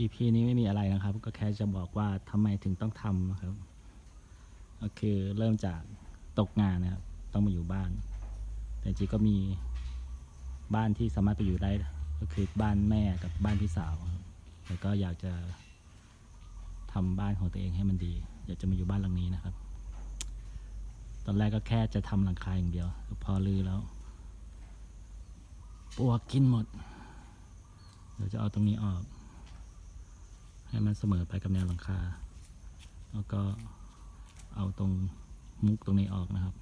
EP นี้ไม่มีอะไรนะครับ ก็แค่จะบอกว่าทำไมถึงต้องทำนะครับ ก็คือเริ่มจากตกงานนะครับ ต้องมาอยู่บ้าน แต่จริงก็มีบ้านที่สามารถไปอยู่ได้ ก็คือบ้านแม่กับบ้านพี่สาวครับแต่ก็อยากจะทำบ้านของตัวเองให้มันดี อยากจะมาอยู่บ้านหลังนี้นะครับ ตอนแรกก็แค่จะทำหลังคาอย่างเดียว พอลือแล้วปวกกินหมด เดี๋ยวจะเอาตรงนี้ออก ให้มันเสมอไปกับแนวหลังคา แล้วก็เอาตรงมุกตรงนี้ออกนะครับ